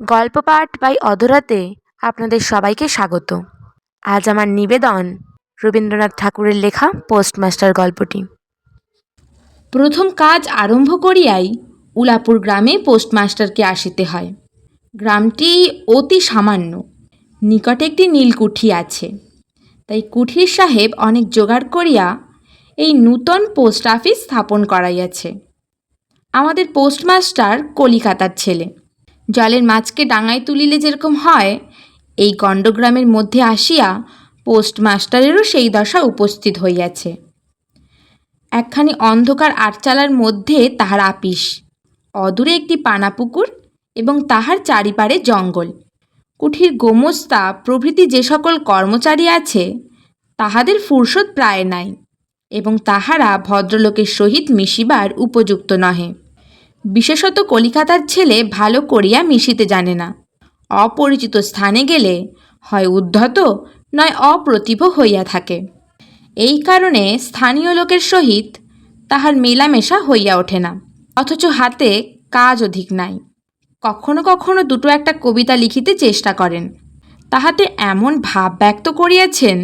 গল্প পাঠ বাই অধরাতে আপনাদের সবাইকে স্বাগত। আজ আমার নিবেদন রবীন্দ্রনাথ ঠাকুরের লেখা পোস্টমাস্টার গল্পটি। প্রথম কাজ আরম্ভ করিয়াই উলাপুর গ্রামে পোস্টমাস্টারকে আসিতে হয়। গ্রামটি অতি সামান্য, নিকটে একটি নীলকুঠি আছে। তাই কুঠির সাহেব অনেক জোগাড় করিয়া এই নূতন পোস্ট অফিস স্থাপন করাইয়াছে। আমাদের পোস্টমাস্টার কলিকাতার ছেলে। জলের মাছকে ডাঙায় তুলিলে যেরকম হয়, এই গণ্ডগ্রামের মধ্যে আসিয়া পোস্টমাস্টারেরও সেই দশা উপস্থিত হইয়াছে। একখানি অন্ধকার আটচালার মধ্যে তাহার আপিস। অদূরে একটি পানাপুকুর এবং তাহার চারিপারে জঙ্গল। কুঠির গোমস্তা প্রভৃতি যে সকল কর্মচারী আছে, তাহাদের ফুরসত প্রায় নাই এবং তাহারা ভদ্রলোকের সহিত মিশিবার উপযুক্ত নহে। বিশেষত কলিকাতার ছেলে ভালো করিয়া মিশিতে জানে না। অপরিচিত স্থানে গেলে হয় উদ্ধত, নয় অপ্রতিভ হইয়া থাকে। এই কারণে স্থানীয় লোকের সহিত তাহার মেলামেশা হইয়া ওঠে না, অথচ হাতে কাজ অধিক নাই। কখনো কখনো দুটো একটা কবিতা লিখিতে চেষ্টা করেন। তাহাতে এমন ভাব ব্যক্ত করিয়াছেন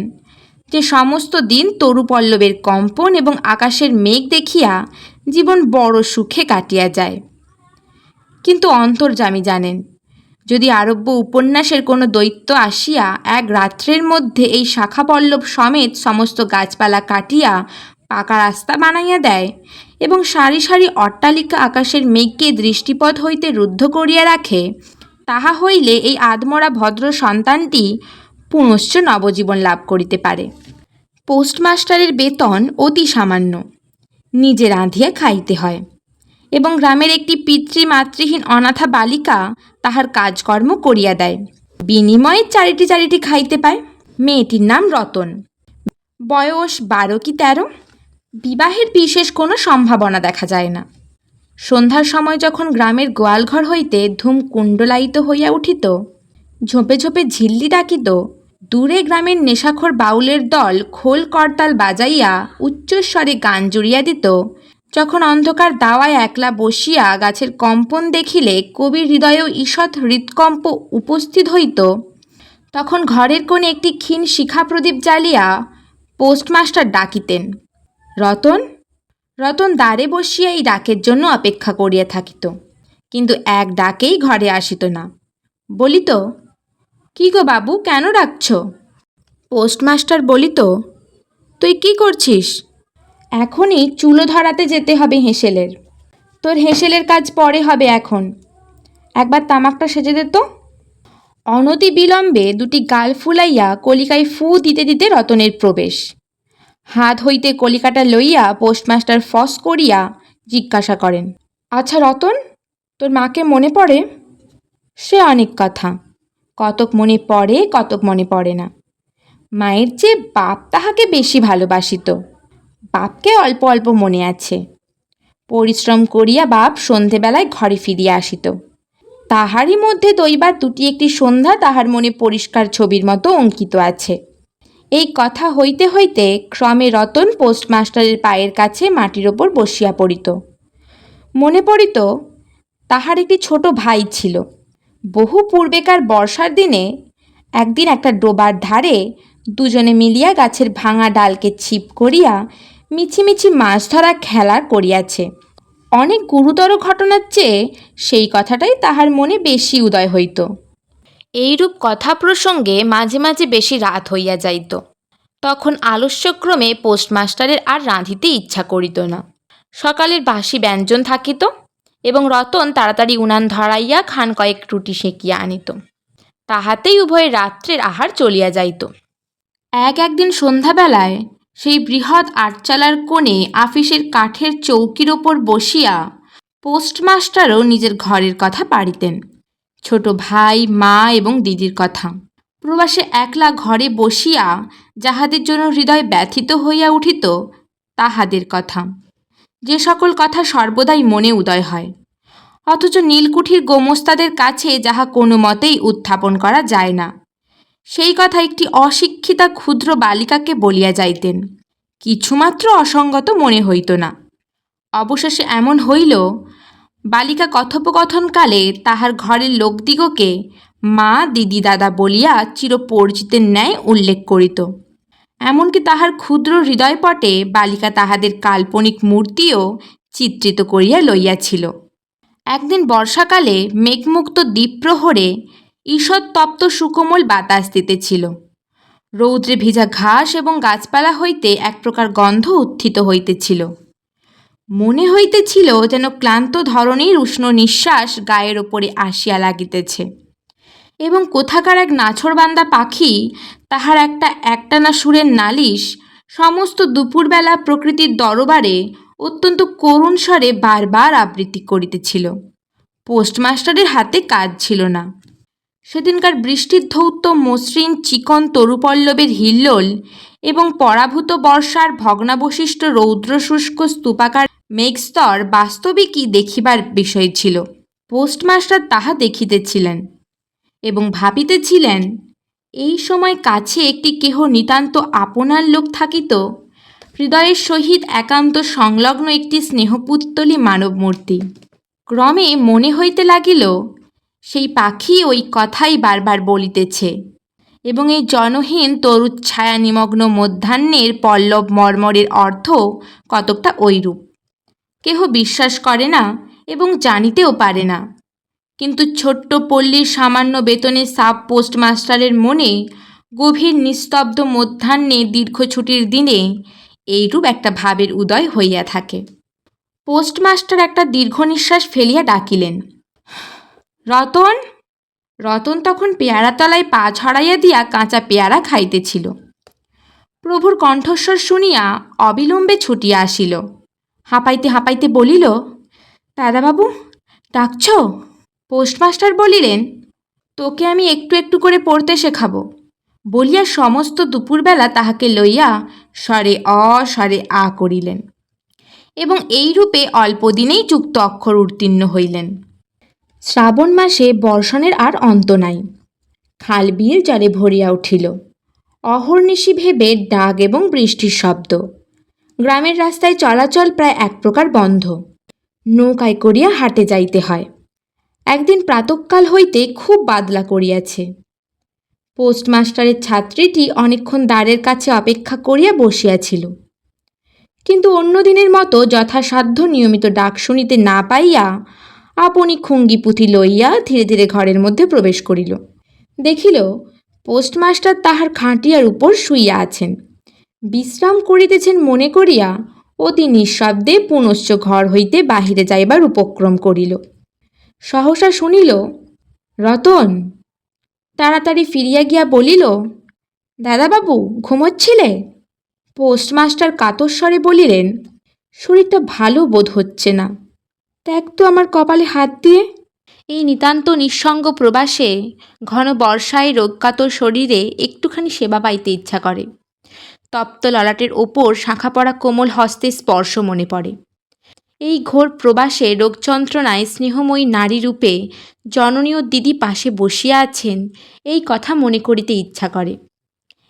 যে সমস্ত দিন তরুপল্লবের কম্পন এবং আকাশের মেঘ দেখিয়া জীবন বড় সুখে কাটিয়া যায়। কিন্তু অন্তর্যামী জানেন, যদি আরব্য উপন্যাসের কোনো দৈত্য আসিয়া এক রাত্রের মধ্যে এই শাখা পল্লব সমেত সমস্ত গাছপালা কাটিয়া পাকা রাস্তা বানাইয়া দেয় এবং সারি সারি অট্টালিকা আকাশের মেঘকে দৃষ্টিপথ হইতে রুদ্ধ করিয়া রাখে, তাহা হইলে এই আদমরা ভদ্র সন্তানটি পুনশ্চ নবজীবন লাভ করিতে পারে। পোস্টমাস্টারের বেতন অতি সামান্য। নিজে রাঁধিয়া খাইতে হয়। এবং গ্রামের একটি পিতৃমাতৃহীন অনাথা বালিকা তাহার কাজকর্ম করিয়া দেয়। বিনিময়ে চারিটি চারিটি খাইতে পায়। মেয়েটির নাম রতন। বয়স বারো কি তেরো? বিবাহের বিশেষ কোনো সম্ভাবনা দেখা যায় না। সন্ধ্যার সময় যখন গ্রামের গোয়ালঘর হইতে ধূম কুণ্ডলায়িত হইয়া উঠিত, ঝোপে ঝোপে ঝিল্লি ডাকিত দূরে গ্রামের নেশাখোর বাউলের দল খোল করতাল বাজাইয়া উচ্চস্বরে গান জুড়িয়া দিত। যখন অন্ধকার দাওয়ায় একলা বসিয়া গাছের কম্পন দেখিলে কবির হৃদয়েও ঈষৎ হৃৎকম্প উপস্থিত হইত। তখন ঘরের কোণে একটি ক্ষীণ শিখা প্রদীপ জ্বালিয়া পোস্টমাস্টার ডাকিতেন, রতন রতন দ্বারে বসিয়া এই ডাকের জন্য অপেক্ষা করিয়া থাকিত। কিন্তু এক ডাকেই ঘরে আসিত না। বলিত কি গো বাবু, কেন ডাকছ? পোস্টমাস্টার বলিত তুই কি করছিস? এখনই চুলো ধরাতে যেতে হবে হেঁসেলের। তোর হেঁসেলের কাজ পরে হবে এখন। একবার তামাকটা সেজে দে তো। অনতি বিলম্বে দুটি গাল ফুলাইয়া কলিকায় ফু দিতে দিতে রতনের প্রবেশ। হাত হইতে কলিকাটা লইয়া পোস্টমাস্টার ফস করিয়া জিজ্ঞাসা করেন আচ্ছা রতন, তোর মাকে মনে পড়ে? সে অনেক কথা। কতক মনে পড়ে, কতক মনে পড়ে না। মায়ের চেয়ে বাপ তাহাকে বেশি ভালোবাসিত। বাপকে অল্প অল্প মনে আছে। পরিশ্রম করিয়া বাপ সন্ধেবেলায় ঘরে ফিরিয়া আসিত। তাহারই মধ্যে দৈবার দুটি একটি সন্ধ্যা তাহার মনে পরিষ্কার ছবির মতো অঙ্কিত আছে। এই কথা হইতে হইতে ক্রমে রতন পোস্টমাস্টারের পায়ের কাছে মাটির ওপর বসিয়া পড়িত। মনে পড়িত, তাহার একটি ছোট ভাই ছিল। বহু পূর্বেকার বর্ষার দিনে একদিন একটা ডোবার ধারে দুজনে মিলিয়া গাছের ভাঙা ডালকে ছিপ করিয়া মিছিমিছি মাছ ধরা খেলা করিয়াছে। অনেক গুরুতর ঘটনার চেয়ে সেই কথাটাই তাহার মনে বেশি উদয় হইত। এইরূপ কথা প্রসঙ্গে মাঝে মাঝে বেশি রাত হইয়া যাইত। তখন আলস্যক্রমে পোস্টমাস্টারের আর রাঁধিতে ইচ্ছা করিত না। সকালের বাসি ব্যঞ্জন থাকিত। এবং রতন তাড়াতাড়ি উনান ধরাইয়া খান কয়েক রুটি সেঁকিয়া আনিত। তাহাতেই উভয় রাত্রের আহার চলিয়া যাইত। এক একদিন সন্ধ্যাবেলায় সেই বৃহৎ আটচালার কোণে আফিসের কাঠের চৌকির ওপর বসিয়া পোস্টমাস্টারও নিজের ঘরের কথা পাড়িতেন। ছোট ভাই, মা এবং দিদির কথা। প্রবাসে একলা ঘরে বসিয়া যাহাদের জন্য হৃদয় ব্যথিত হইয়া উঠিত, তাহাদের কথা। যে সকল কথা সর্বদাই মনে উদয় হয়। অথচ নীলকুঠির গোমস্তাদের কাছে যাহা কোনো মতেই উত্থাপন করা যায় না। সেই কথা একটি অশিক্ষিতা ক্ষুদ্র বালিকাকে বলিয়া যাইতেন। কিছুমাত্র অসঙ্গত মনে হইত না। অবশেষে এমন হইল, বালিকা কথোপকথনকালে তাহার ঘরের লোকদিগকে মা দিদি দাদা বলিয়া চিরপরিচিতের ন্যায় উল্লেখ করিত। এমনকি তাহার ক্ষুদ্র হৃদয়পটে বালিকা তাহাদের কাল্পনিক মূর্তিও চিত্রিত করিয়া লইয়াছিল। একদিন বর্ষাকালে মেঘমুক্ত দ্বীপ্রহরে ঈষৎ তপ্ত সুকোমল বাতাস দিতেছিল। রৌদ্রে ভিজা ঘাস এবং গাছপালা হইতে এক প্রকার গন্ধ উত্থিত হইতেছিল। মনে হইতেছিল যেন ক্লান্ত ধরনের উষ্ণ নিঃশ্বাস গায়ের ওপরে আসিয়া লাগিতেছে। এবং কোথাকার এক নাছরবান্দা পাখি, তাহার একটা একটানা সুরের নালিশ, সমস্ত দুপুরবেলা প্রকৃতির দরবারে অত্যন্ত করুণ স্বরে বারবার আবৃত্তি করিতেছিল। পোস্টমাস্টারের হাতে কাজ ছিল না। সেদিনকার বৃষ্টির ধৌত মসৃণ চিকন তরুপল্লবের হিল্লোল এবং পরাভূত বর্ষার ভগ্নাবশিষ্ট রৌদ্র শুষ্ক স্তূপাকার মেঘস্তর বাস্তবিকই দেখিবার বিষয় ছিল। পোস্টমাস্টার তাহা দেখিতেছিলেন। এবং ভাবিতেছিলেন এই সময় কাছে একটি কেহ নিতান্ত আপনার লোক থাকিত? হৃদয়ের সহিত একান্ত সংলগ্ন একটি স্নেহপুত্তলী মানবমূর্তি। ক্রমে মনে হইতে লাগিল, সেই পাখি ওই কথাই বারবার বলিতেছে এবং এই জনহীন ছায়া নিমগ্ন মধ্যাহ্নের পল্লব মর্মরের অর্থ কতকটা ঐরূপ। কেহ বিশ্বাস করে না এবং জানিতেও পারে না। কিন্তু ছোট্ট পল্লীর সামান্য বেতনের সাব পোস্টমাস্টারের মনে গভীর নিস্তব্ধ মধ্যাহ্নে দীর্ঘ ছুটির দিনে এইরূপ একটা ভাবের উদয় হইয়া থাকে। পোস্টমাস্টার একটা দীর্ঘ নিঃশ্বাস ফেলিয়া ডাকিলেন, রতন রতন তখন পেয়ারাতলায় পা ছড়াইয়া দিয়া কাঁচা পেয়ারা খাইতেছিল। প্রভুর কণ্ঠস্বর শুনিয়া অবিলম্বে ছুটিয়া আসিল। হাঁপাইতে হাঁপাইতে বলিল, দাদাবাবু, ডাকছ? পোস্টমাস্টার বলিলেন, তোকে আমি একটু একটু করে পড়তে শেখাবো। বলিয়া সমস্ত দুপুরবেলা তাহাকে লইয়া স্বরে অ, স্বরে আ করিলেন এবং এই রূপে অল্পদিনেই যুক্ত অক্ষর উত্তীর্ণ হইলেন। শ্রাবণ মাসে বর্ষণের আর অন্ত নাই। খাল বিল জলে ভরিয়া উঠিল। অহর্নিশি ভেবে ডাক এবং বৃষ্টির শব্দ। গ্রামের রাস্তায় চলাচল প্রায় এক প্রকার বন্ধ। নৌকায় করিয়া হাটে যাইতে হয়। একদিন প্রাতঃকাল হইতে খুব বাদলা করিয়াছে। পোস্টমাস্টারের ছাত্রীটি অনেকক্ষণ দ্বারের কাছে অপেক্ষা করিয়া বসিয়াছিল। কিন্তু অন্য দিনের মতো যথাসাধ্য নিয়মিত ডাক শুনিতে না পাইয়া আপনি খুঙ্গি পুঁথি লইয়া ধীরে ধীরে ঘরের মধ্যে প্রবেশ করিল। দেখিল, পোস্টমাস্টার তাহার খাঁটিয়ার উপর শুইয়া আছেন। বিশ্রাম করিতেছেন মনে করিয়া অতি নিঃশব্দে পুনশ্চ ঘর হইতে বাহিরে যাইবার উপক্রম করিল। সহসা শুনিল, রতন, তাড়াতাড়ি ফিরিয়া গিয়া বলিল, দাদাবাবু, ঘুমোচ্ছিলে? পোস্টমাস্টার কাতস্বরে বলিলেন, শরীরটা ভালো বোধ হচ্ছে না। ত্যাগ তো আমার কপালে হাত দিয়ে। এই নিতান্ত নিঃসঙ্গ প্রবাসে ঘন বর্ষায় রোগকাতর শরীরে একটুখানি সেবা পাইতে ইচ্ছা করে। তপ্ত ললাটের ওপর শাঁখা পড়া কোমল হস্তে স্পর্শ মনে পড়ে। এই ঘোর প্রবাসে রোগযন্ত্রণায় স্নেহময়ী নারী রূপে জননীয় দিদি পাশে বসিয়া আছেন, এই কথা মনে করিতে ইচ্ছা করে।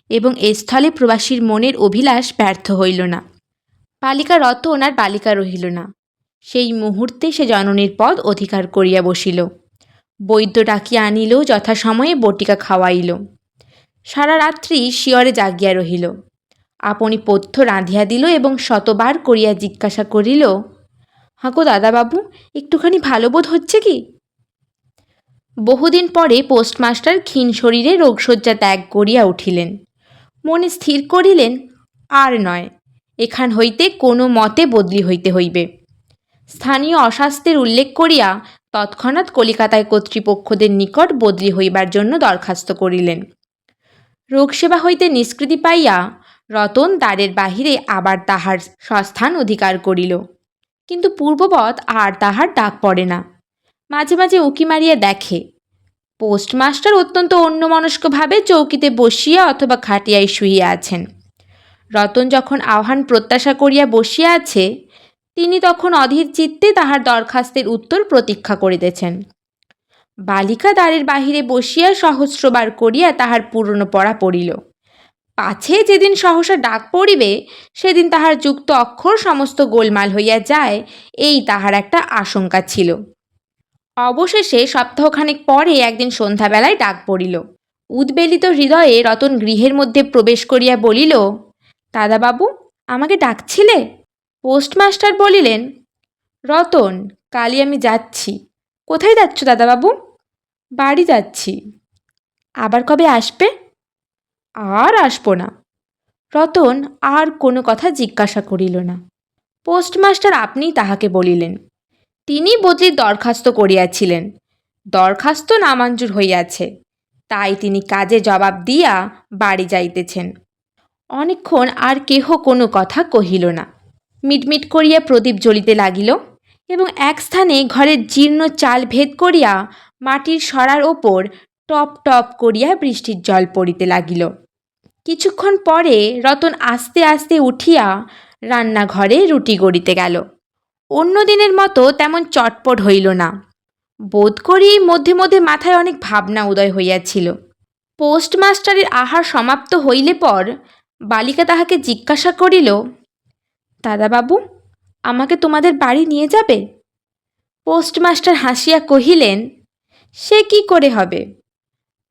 এবং এ স্থলে প্রবাসীর মনের অভিলাষ ব্যর্থ হইল না। বালিকা রত ওনার বালিকা রহিল না। সেই মুহূর্তে সে জননীর পদ অধিকার করিয়া বসিল। বৈদ্য ডাকিয়া আনিল, যথাসময়ে বটিকা খাওয়াইল। সারা রাত্রি শিয়রে জাগিয়া রহিল। আপনি পথ্য রাঁধিয়া দিল এবং শতবার করিয়া জিজ্ঞাসা করিল হাঁকো দাদাবাবু, একটুখানি ভালো বোধ হচ্ছে কি? বহুদিন পরে পোস্টমাস্টার ক্ষীণ শরীরে রোগশয্যা ত্যাগ করিয়া উঠিলেন। মনে স্থির করিলেন, আর নয়, এখান হইতে কোনো মতে বদলি হইতে হইবে। স্থানীয় অস্বাস্থ্যের উল্লেখ করিয়া তৎক্ষণাৎ কলিকাতায় কর্তৃপক্ষদের নিকট বদলি হইবার জন্য দরখাস্ত করিলেন। রোগসেবা হইতে নিষ্কৃতি পাইয়া রতন দ্বারের বাহিরে আবার তাহার স্বস্থান অধিকার করিল। কিন্তু পূর্ববৎ আর তাহার ডাক পড়ে না। মাঝে মাঝে উকি মারিয়া দেখে। পোস্টমাস্টার অত্যন্ত অন্যমনস্কভাবে চৌকিতে বসিয়া অথবা খাটিয়ায় শুইয়া আছেন। রতন যখন আহ্বান প্রত্যাশা করিয়া বসিয়া আছে, তিনি তখন অধীর চিত্তে তাহার দরখাস্তের উত্তর প্রতীক্ষা করিতেছেন। বালিকা দ্বারের বাহিরে বসিয়া সহস্রবার করিয়া তাহার পুরনো পড়া পড়িল। পাছে যেদিন সহসা ডাক পড়িবে, সেদিন তাহার যুক্ত অক্ষর সমস্ত গোলমাল হইয়া যায়, এই তাহার একটা আশঙ্কা ছিল। অবশেষে সপ্তাহখানেক পরে একদিন সন্ধ্যাবেলায় ডাক পড়িল। উদ্বেলিত হৃদয়ে রতন গৃহের মধ্যে প্রবেশ করিয়া বলিল, দাদাবাবু, আমাকে ডাকছিলে? পোস্টমাস্টার বলিলেন, রতন, কালই আমি যাচ্ছি। কোথায় যাচ্ছ দাদাবাবু? বাড়ি যাচ্ছি। আবার কবে আসবে? আর আসব না। রতন আর কোনো কথা জিজ্ঞাসা করিল না। পোস্টমাস্টার আপনিই তাহাকে বলিলেন, তিনি বদলির দরখাস্ত করিয়াছিলেন। দরখাস্ত নামাঞ্জুর হইয়াছে। তাই তিনি কাজে জবাব দিয়া বাড়ি যাইতেছেন। অনেকক্ষণ আর কেহ কোনো কথা কহিল না। মিটমিট করিয়া প্রদীপ জ্বলিতে লাগিল এবং এক স্থানে ঘরের জীর্ণ চাল ভেদ করিয়া মাটির সরার ওপর টপ টপ করিয়া বৃষ্টির জল পড়িতে লাগিল। কিছুক্ষণ পরে রতন আস্তে আস্তে উঠিয়া রান্নাঘরে রুটি গড়িতে গেল। অন্য দিনের মতো তেমন চটপট হইল না। বোধ করি মধ্যে মধ্যে মাথায় অনেক ভাবনা উদয় হইয়াছিল। পোস্টমাস্টারের আহার সমাপ্ত হইলে পর বালিকা তাহাকে জিজ্ঞাসা করিল, দাদাবাবু, আমাকে তোমাদের বাড়ি নিয়ে যাবে? পোস্টমাস্টার হাসিয়া কহিলেন, সে কি করে হবে?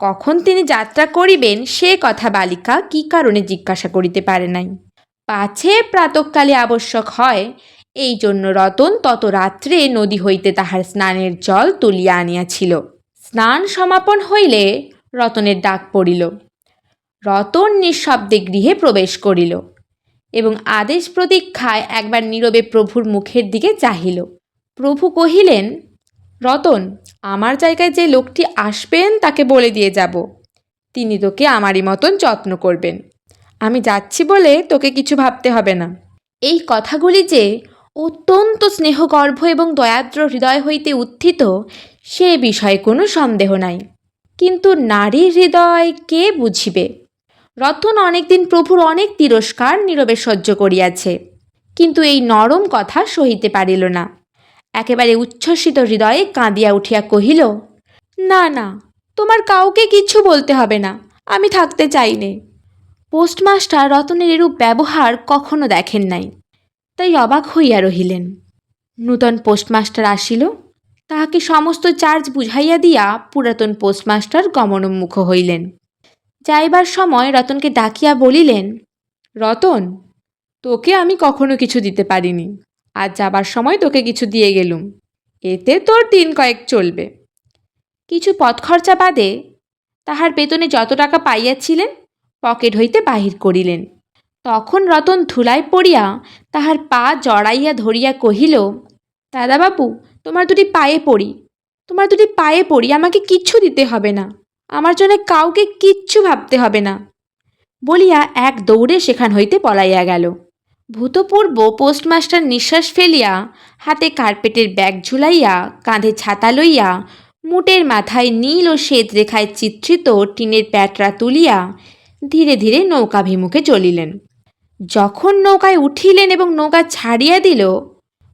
কখন তিনি যাত্রা করিবেন সে কথা বালিকা কি কারণে জিজ্ঞাসা করিতে পারে নাই। পাছে প্রাতকালে আবশ্যক হয়, এই জন্য রতন তত রাত্রে নদী হইতে তাহার স্নানের জল তুলিয়া আনিয়াছিল। স্নান সমাপন হইলে রতনের ডাক পড়িল। রতন নিঃশব্দে গৃহে প্রবেশ করিল এবং আদেশ প্রতীক্ষায় একবার নীরবে প্রভুর মুখের দিকে চাহিল। প্রভু কহিলেন, রতন আমার জায়গায় যে লোকটি আসবেন, তাকে বলে দিয়ে যাব। তিনি তোকে আমারই মতন যত্ন করবেন। আমি যাচ্ছি বলে তোকে কিছু ভাবতে হবে না। এই কথাগুলি যে অত্যন্ত স্নেহগর্ভ এবং দয়াদ্র হৃদয় হইতে উত্থিত, সে বিষয়ে কোনো সন্দেহ নাই। কিন্তু নারীর হৃদয় কে বুঝিবে? রতন অনেকদিন প্রভুর অনেক তিরস্কার নীরবে সহ্য করিয়াছে, কিন্তু এই নরম কথা সহিতে পারিল না। একেবারে উচ্ছ্বসিত হৃদয়ে কাঁদিয়া উঠিয়া কহিল, না না, তোমার কাউকে কিছু বলতে হবে না, আমি থাকতে চাই নে। পোস্টমাস্টার রতনের এরূপ ব্যবহার কখনো দেখেন নাই। তাই অবাক হইয়া রহিলেন। নূতন পোস্টমাস্টার আসিল। তাহাকে সমস্ত চার্জ বুঝাইয়া দিয়া পুরাতন পোস্টমাস্টার গমনোন্মুখ হইলেন। যাইবার সময় রতনকে ডাকিয়া বলিলেন, রতন, তোকে আমি কখনো কিছু দিতে পারিনি। আজ যাবার সময় তোকে কিছু দিয়ে গেলুম। এতে তোর দিন কয়েক চলবে। কিছু পথ খরচা বাদে তাহার বেতনে যত টাকা পাইয়াছিলেন, পকেট হইতে বাহির করিলেন। তখন রতন ধুলায় পড়িয়া তাহার পা জড়াইয়া ধরিয়া কহিল, দাদাবাবু, তোমার দুটি পায়ে পড়ি। তোমার দুটি পায়ে পড়ি, আমাকে কিচ্ছু দিতে হবে না। আমার জন্য কাউকে কিচ্ছু ভাবতে হবে না। বলিয়া এক দৌড়ে সেখান হইতে পলাইয়া গেল। ভূতপূর্ব পোস্টমাস্টার নিঃশ্বাস ফেলিয়া, হাতে কার্পেটের ব্যাগ ঝুলাইয়া, কাঁধে ছাতা লইয়া, মুটের মাথায় নীল ও শ্বেত রেখায় চিত্রিত টিনের প্যাটরা তুলিয়া ধীরে ধীরে নৌকাভিমুখে চলিলেন। যখন নৌকায় উঠিলেন এবং নৌকা ছাড়িয়া দিল,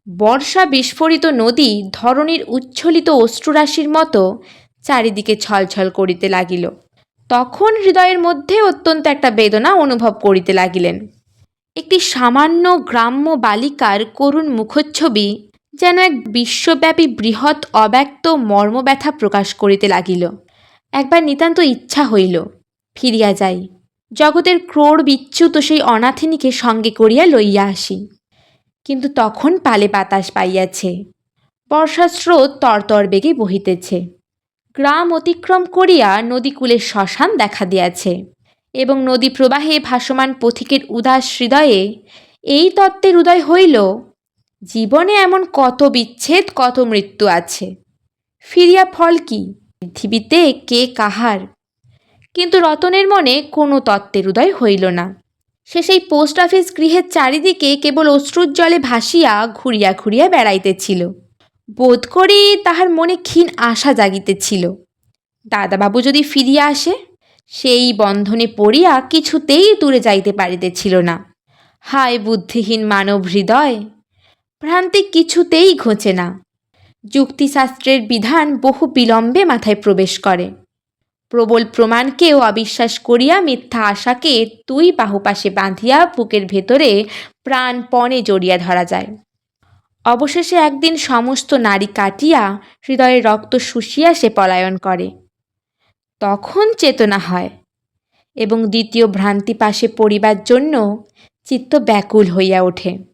বর্ষা বিস্ফোরিত নদী ধরণীর উচ্ছ্বলিত অশ্রুরাশির মতো চারিদিকে ছলছল করিতে লাগিল। তখন হৃদয়ের মধ্যে অত্যন্ত একটা বেদনা অনুভব করিতে লাগিলেন। একটি সামান্য গ্রাম্য বালিকার করুণ মুখচ্ছবি যেন এক বিশ্বব্যাপী বৃহৎ অব্যক্ত মর্মব্যথা প্রকাশ করিতে লাগিল। একবার নিতান্ত ইচ্ছা হইল, ফিরিয়া যাই। জগতের ক্রোড় বিচ্যুত সেই অনাথিনীকে সঙ্গে করিয়া লইয়া আসি। কিন্তু তখন পালে বাতাস পাইয়াছে। বর্ষার স্রোত তরতর বেগে বহিতেছে। গ্রাম অতিক্রম করিয়া নদীকূলের শ্মশান দেখা দিয়াছে। এবং নদী প্রবাহে ভাসমান পথিকের উদাস হৃদয়ে এই তত্ত্বের উদয় হইল, জীবনে এমন কত বিচ্ছেদ, কত মৃত্যু আছে। ফিরিয়া ফল কি? পৃথিবীতে কে কাহার? কিন্তু রতনের মনে কোনো তত্ত্বের উদয় হইল না। সে সেই পোস্ট অফিস গৃহের চারিদিকে কেবল অশ্রুর জলে ভাসিয়া ঘুরিয়া ঘুরিয়া বেড়াইতেছিল। বোধ করি তাহার মনে ক্ষীণ আশা জাগিতেছিল। দাদাবাবু যদি ফিরিয়া আসে সেই বন্ধনে পড়িয়া কিছুতেই দূরে যাইতে পারিতেছিল না। হায় বুদ্ধিহীন মানব হৃদয়, ভ্রান্তি কিছুতেই ঘোচে না। যুক্তিশাস্ত্রের বিধান বহু বিলম্বে মাথায় প্রবেশ করে। প্রবল প্রমাণকেও অবিশ্বাস করিয়া মিথ্যা আশাকে দুই বাহুপাশে বাঁধিয়া বুকের ভেতরে প্রাণপণে জড়িয়া ধরা যায়। অবশেষে একদিন সমস্ত নারী কাটিয়া হৃদয়ের রক্ত শুষিয়া সে পলায়ন করে। তখন চেতনা হয় এবং দ্বিতীয় ভ্রান্তি পাশে পড়িবার জন্য চিত্ত ব্যাকুল হইয়া ওঠে।